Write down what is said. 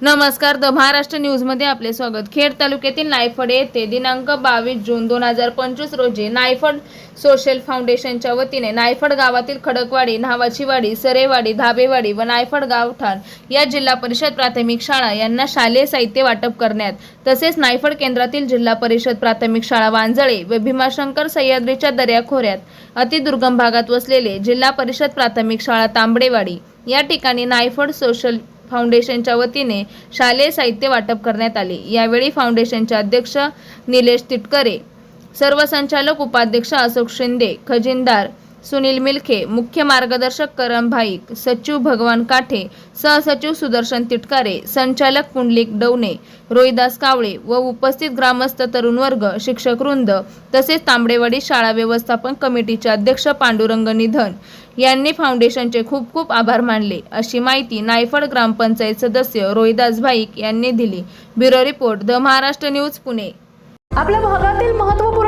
नमस्कार द महाराष्ट्र न्यूजमध्ये आपले स्वागत. खेड तालुक्यातील नायफड येथे दिनांक बावीस जून दोन हजार पंचवीस रोजी नायफड सोशल फाउंडेशनच्या वतीने नायफड गावातील खडकवाडी न्हावाचीवाडी सरेवाडी धाबेवाडी व नायफड गावठाण या जिल्हा परिषद प्राथमिक शाळा यांना शालेय साहित्य वाटप करण्यात तसेच नायफड केंद्रातील जिल्हा परिषद प्राथमिक शाळा वांजळे व भीमाशंकर सह्याद्रीच्या दर्याखोऱ्यात अतिदुर्गम भागात वसलेले जिल्हा परिषद प्राथमिक शाळा तांबडेवाडी. या ठिकाणी नायफड सोशल फाउंडेशनच्या वतीने शालेय साहित्य वाटप करण्यात आले. यावेळी फाउंडेशनचे अध्यक्ष निलेश तिटकरे सर्व संचालक उपाध्यक्ष अशोक शिंदे खजिनदार सुनील मिल्खे मुख्य मार्गदर्शक करम भाईक सचिव भगवान काठे सहसचिव सुदर्शन तिटकारे संचालक पुंडलिक डवणे रोहिदास कावळे व उपस्थित ग्रामस्थ तरुण वर्ग शिक्षक वृंद तसेच तांबडेवाडी शाळा व्यवस्थापन कमिटीचे अध्यक्ष पांडुरंग निधन यांनी फाउंडेशनचे खूप खूप आभार मानले अशी माहिती नायफड ग्रामपंचायत सदस्य रोहिदास भाईक यांनी दिली. Bureau report the Maharashtra news Pune. आपल्या भागातील महत्त्वपूर्ण